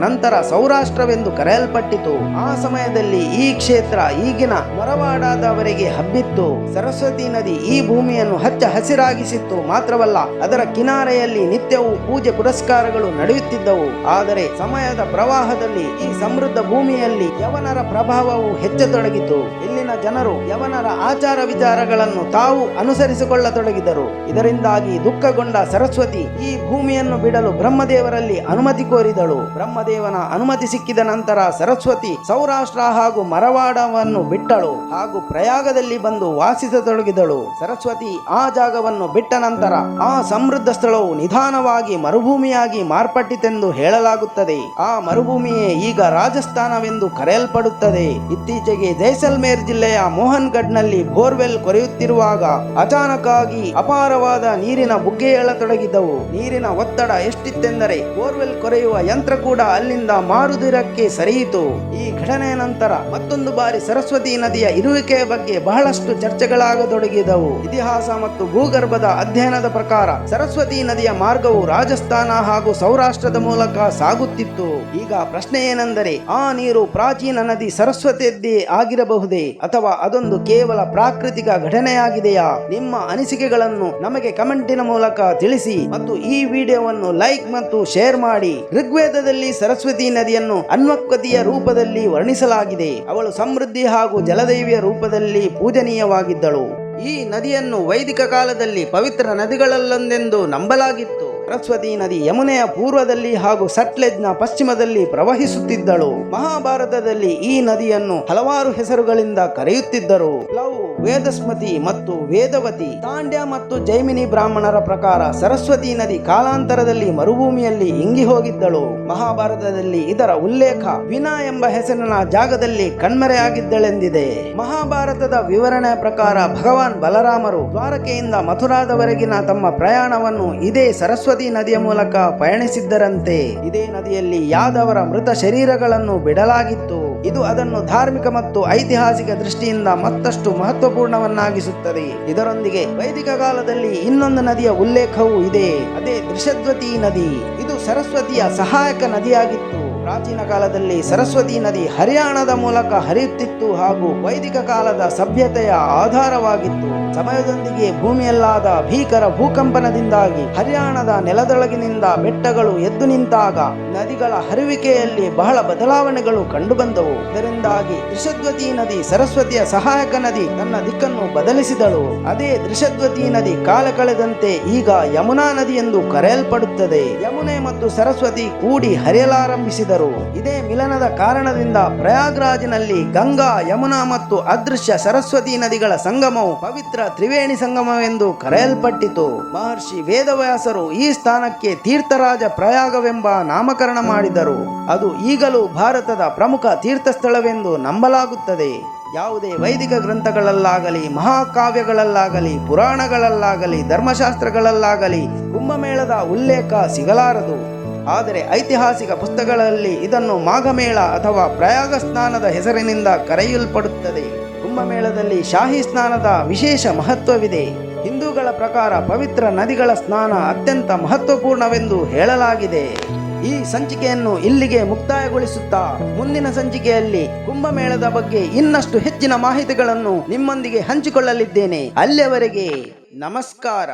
A: ನಂತರ ಸೌರಾಷ್ಟ್ರವೆಂದು ಕರೆಯಲ್ಪಟ್ಟಿತು. ಆ ಸಮಯದಲ್ಲಿ ಈ ಕ್ಷೇತ್ರ ಈಗಿನ ಮೊರವಾಡದವರೆಗೆ ಹಬ್ಬಿತ್ತು. ಸರಸ್ವತಿ ನದಿ ಈ ಭೂಮಿಯನ್ನು ಹಚ್ಚ ಹಸಿರಾಗಿಸಿತ್ತು. ಮಾತ್ರವಲ್ಲ, ಅದರ ಕಿನಾರೆಯಲ್ಲಿ ನಿತ್ಯವೂ ಪೂಜೆ ಪುರಸ್ಕಾರಗಳು ನಡೆಯುತ್ತಿದ್ದವು. ಆದರೆ ಸಮಯದ ಪ್ರವಾಹದಲ್ಲಿ ಈ ಸಮೃದ್ಧ ಭೂಮಿಯಲ್ಲಿ ಯವನರ ಪ್ರಭಾವವು ಹೆಚ್ಚತೊಡಗಿತು. ಇಲ್ಲಿನ ಜನರು ಯವನರ ಆಚಾರ ವಿಚಾರಗಳನ್ನು ತಾವು ಅನುಸರಿಸಿಕೊಳ್ಳತೊಡಗಿದರು. ಇದರಿಂದಾಗಿ ದುಃಖಗೊಂಡ ಸರಸ್ವತಿ ಈ ಭೂಮಿಯನ್ನು ಬಿಡಲು ಬ್ರಹ್ಮದೇವರಲ್ಲಿ ಅನುಮತಿ ಕೋರಿದಳು. ಬ್ರಹ್ಮದೇವನ ಅನುಮತಿ ಸಿಕ್ಕಿದ ನಂತರ ಸರಸ್ವತಿ ಸೌರಾಷ್ಟ್ರ ಹಾಗೂ ಮರವಾಡವನ್ನು ಬಿಟ್ಟಳು. ಹಾಗೂ ಪ್ರಯಾಗದಲ್ಲಿ ಬಂದು ವಾಸಿಸತೊಡಗಿದಳು. ಸರಸ್ವತಿ ಆ ಜಾಗವನ್ನು ಬಿಟ್ಟ ನಂತರ ಆ ಸಮೃದ್ಧ ಸ್ಥಳವು ನಿಧಾನವಾಗಿ ಮರುಭೂಮಿಯಾಗಿ ಮಾರ್ಪಟ್ಟಿತೆಂದು ಹೇಳಲಾಗುತ್ತದೆ. ಆ ಮರುಭೂಮಿಯೇ ಈಗ ರಾಜಸ್ಥಾನವೆಂದು ಕರೆಯಲ್ಪಡುತ್ತದೆ. ಇತ್ತೀಚೆಗೆ ಜೈಸಲ್ಮೇರ್ ಜಿಲ್ಲೆಯ ಮೋಹನ್ಗಢ್ನಲ್ಲಿ ಬೋರ್ವೆಲ್ ಕೊರೆಯುತ್ತಿರುವಾಗ ಅಚಾನಕಾಗಿ ಅಪಾರವಾದ ನೀರಿನ ಬುಗ್ಗೆ ಏಳತೊಡಗಿದ್ದವು ನೀರಿನ ಒತ್ತಡ ಎಷ್ಟಿತ್ತೆಂದರೆ ಬೋರ್ವೆಲ್ ಕೊರೆಯುವ ಯಂತ್ರ ಕೂಡ ಅಲ್ಲಿಂದ ಮಾರುದಿರಕ್ಕೆ ಸರಿಯಿತು. ಈ ಘಟನೆಯ ನಂತರ ಮತ್ತೊಂದು ಬಾರಿ ಸರಸ್ವತಿ ನದಿಯ ಇರುವಿಕೆಯ ಬಗ್ಗೆ ಬಹಳಷ್ಟು ಚರ್ಚೆಗಳಾಗತೊಡಗಿದವು. ಇತಿಹಾಸ ಮತ್ತು ಭೂಗರ್ಭದ ಅಧ್ಯಯನದ ಪ್ರಕಾರ ಸರಸ್ವತಿ ನದಿಯ ಮಾರ್ಗವು ರಾಜಸ್ಥಾನ ಹಾಗೂ ಸೌರಾಷ್ಟ್ರದ ಮೂಲಕ ಸಾಗುತ್ತಿತ್ತು. ಈಗ ಪ್ರಶ್ನೆ ಏನೆಂದರೆ, ಆ ನೀರು ಪ್ರಾಚೀನ ನದಿ ಸರಸ್ವತಿಯದ್ದೇ ಆಗಿರಬಹುದೇ? ಅಥವಾ ಅದೊಂದು ಕೇವಲ ಪ್ರಾಕೃತಿಕ ಘಟನೆಯಾಗಿದೆಯಾ? ನಿಮ್ಮ ಅನಿಸಿಕೆಗಳನ್ನು ನಮಗೆ ಕಮೆಂಟಿನ ಮೂಲಕ ತಿಳಿಸಿ ಮತ್ತು ಈ ವಿಡಿಯೋವನ್ನು ಲೈಕ್ ಮತ್ತು ಶೇರ್ ಮಾಡಿ. ಋಗ್ವೇದದಲ್ಲಿ ಸರಸ್ವತಿ ನದಿಯನ್ನು ಅನ್ವಕ್ವತಿಯ ರೂಪದಲ್ಲಿ ವರ್ಣಿಸಲಾಗಿದೆ. ಅವಳು ಸಮೃದ್ಧಿ ಹಾಗೂ ಜಲದೇವಿಯ ರೂಪದಲ್ಲಿ ಪೂಜನೀಯವಾಗಿದ್ದಳು. ಈ ನದಿಯನ್ನು ವೈದಿಕ ಕಾಲದಲ್ಲಿ ಪವಿತ್ರ ನದಿಗಳಲ್ಲೊಂದೆಂದು ನಂಬಲಾಗಿತ್ತು. ಸರಸ್ವತಿ ನದಿ ಯಮುನೆಯ ಪೂರ್ವದಲ್ಲಿ ಹಾಗೂ ಸಟ್ಲೆಜ್ನ ಪಶ್ಚಿಮದಲ್ಲಿ ಪ್ರವಹಿಸುತ್ತಿದ್ದಳು. ಮಹಾಭಾರತದಲ್ಲಿ ಈ ನದಿಯನ್ನು ಹಲವಾರು ಹೆಸರುಗಳಿಂದ ಕರೆಯುತ್ತಿದ್ದರು. ಲವ್, ವೇದಸ್ಮತಿ ಮತ್ತು ವೇದವತಿ, ತಾಂಡ್ಯ ಮತ್ತು ಜೈಮಿನಿ ಬ್ರಾಹ್ಮಣರ ಪ್ರಕಾರ ಸರಸ್ವತಿ ನದಿ ಕಾಲಾಂತರದಲ್ಲಿ ಮರುಭೂಮಿಯಲ್ಲಿ ಇಂಗಿ ಹೋಗಿದ್ದಳು. ಮಹಾಭಾರತದಲ್ಲಿ ಇದರ ಉಲ್ಲೇಖ ವಿನಾ ಎಂಬ ಹೆಸರಿನ ಜಾಗದಲ್ಲಿ ಕಣ್ಮರೆಯಾಗಿದ್ದಳೆಂದಿದೆ. ಮಹಾಭಾರತದ ವಿವರಣೆ ಪ್ರಕಾರ ಭಗವಾನ್ ಬಲರಾಮರು ದ್ವಾರಕೆಯಿಂದ ಮಥುರಾದವರೆಗಿನ ತಮ್ಮ ಪ್ರಯಾಣವನ್ನು ಇದೇ ಸರಸ್ವತಿ ನದಿಯ ಮೂಲಕ ಪಯಣಿಸಿದ್ದರಂತೆ. ಇದೇ ನದಿಯಲ್ಲಿ ಯಾದವರ ಮೃತ ಶರೀರಗಳನ್ನು ಬಿಡಲಾಗಿತ್ತು. ಇದು ಅದನ್ನು ಧಾರ್ಮಿಕ ಮತ್ತು ಐತಿಹಾಸಿಕ ದೃಷ್ಟಿಯಿಂದ ಮತ್ತಷ್ಟು ಮಹತ್ವಪೂರ್ಣವನ್ನಾಗಿಸುತ್ತದೆ. ಇದರೊಂದಿಗೆ ವೈದಿಕ ಕಾಲದಲ್ಲಿ ಇನ್ನೊಂದು ನದಿಯ ಉಲ್ಲೇಖವೂ ಇದೆ. ಅದೇ ದೃಶದ್ವತಿ ನದಿ. ಇದು ಸರಸ್ವತಿಯ ಸಹಾಯಕ ನದಿಯಾಗಿತ್ತು. ಪ್ರಾಚೀನ ಕಾಲದಲ್ಲಿ ಸರಸ್ವತಿ ನದಿ ಹರಿಯಾಣದ ಮೂಲಕ ಹರಿಯುತ್ತಿತ್ತು ಹಾಗೂ ವೈದಿಕ ಕಾಲದ ಸಭ್ಯತೆಯ ಆಧಾರವಾಗಿತ್ತು. ಸಮಯದೊಂದಿಗೆ ಭೂಮಿಯಲ್ಲಾದ ಭೀಕರ ಭೂಕಂಪನದಿಂದಾಗಿ ಹರಿಯಾಣದ ನೆಲದೊಳಗಿನಿಂದ ಬೆಟ್ಟಗಳು ಎದ್ದು ನಿಂತಾಗ ನದಿಗಳ ಹರಿವಿಕೆಯಲ್ಲಿ ಬಹಳ ಬದಲಾವಣೆಗಳು ಕಂಡುಬಂದವು. ಇದರಿಂದಾಗಿ ದೃಶ್ಯದ್ವತಿ ನದಿ ಸರಸ್ವತಿಯ ಸಹಾಯಕ ನದಿ ತನ್ನ ದಿಕ್ಕನ್ನು ಬದಲಿಸಿದಳು. ಅದೇ ದೃಶ್ಯದ್ವತಿ ನದಿ ಕಾಲ ಕಳೆದಂತೆ ಈಗ ಯಮುನಾ ನದಿ ಎಂದು ಕರೆಯಲ್ಪಡುತ್ತದೆ. ಯಮುನೆ ಮತ್ತು ಸರಸ್ವತಿ ಕೂಡಿ ಹರಿಯಲಾರಂಭಿಸಿದರು. ಇದೇ ಮಿಲನದ ಕಾರಣದಿಂದ ಪ್ರಯಾಗ್ರಾಜ್ನಲ್ಲಿ ಗಂಗಾ, ಯಮುನಾ ಮತ್ತು ಅದೃಶ್ಯ ಸರಸ್ವತಿ ನದಿಗಳ ಸಂಗಮವು ಪವಿತ್ರ ತ್ರಿವೇಣಿ ಸಂಗಮವೆಂದು ಕರೆಯಲ್ಪಟ್ಟಿತು. ಮಹರ್ಷಿ ವೇದವ್ಯಾಸರು ಈ ಸ್ಥಾನಕ್ಕೆ ತೀರ್ಥರಾಜ ಪ್ರಯಾಗವೆಂಬ ನಾಮಕರಣ ಮಾಡಿದರು. ಅದು ಈಗಲೂ ಭಾರತದ ಪ್ರಮುಖ ತೀರ್ಥಸ್ಥಳವೆಂದು ನಂಬಲಾಗುತ್ತದೆ. ಯಾವುದೇ ವೈದಿಕ ಗ್ರಂಥಗಳಲ್ಲಾಗಲಿ, ಮಹಾಕಾವ್ಯಗಳಲ್ಲಾಗಲಿ, ಪುರಾಣಗಳಲ್ಲಾಗಲಿ, ಧರ್ಮಶಾಸ್ತ್ರಗಳಲ್ಲಾಗಲಿ ಕುಂಭಮೇಳದ ಉಲ್ಲೇಖ ಸಿಗಲಾರದು. ಆದರೆ ಐತಿಹಾಸಿಕ ಪುಸ್ತಕಗಳಲ್ಲಿ ಇದನ್ನು ಮಾಘಮೇಳ ಅಥವಾ ಪ್ರಯಾಗ ಸ್ನಾನದ ಹೆಸರಿನಿಂದ ಕರೆಯಲ್ಪಡುತ್ತದೆ. ಕುಂಭಮೇಳದಲ್ಲಿ ಶಾಹಿ ಸ್ನಾನದ ವಿಶೇಷ ಮಹತ್ವವಿದೆ. ಹಿಂದೂಗಳ ಪ್ರಕಾರ ಪವಿತ್ರ ನದಿಗಳ ಸ್ನಾನ ಅತ್ಯಂತ ಮಹತ್ವಪೂರ್ಣವೆಂದು ಹೇಳಲಾಗಿದೆ. ಈ ಸಂಚಿಕೆಯನ್ನು ಇಲ್ಲಿಗೆ ಮುಕ್ತಾಯಗೊಳಿಸುತ್ತಾ ಮುಂದಿನ ಸಂಚಿಕೆಯಲ್ಲಿ ಕುಂಭಮೇಳದ ಬಗ್ಗೆ ಇನ್ನಷ್ಟು ಹೆಚ್ಚಿನ ಮಾಹಿತಿಗಳನ್ನು ನಿಮ್ಮೊಂದಿಗೆ ಹಂಚಿಕೊಳ್ಳಲಿದ್ದೇನೆ. ಅಲ್ಲಿಯವರೆಗೆ ನಮಸ್ಕಾರ.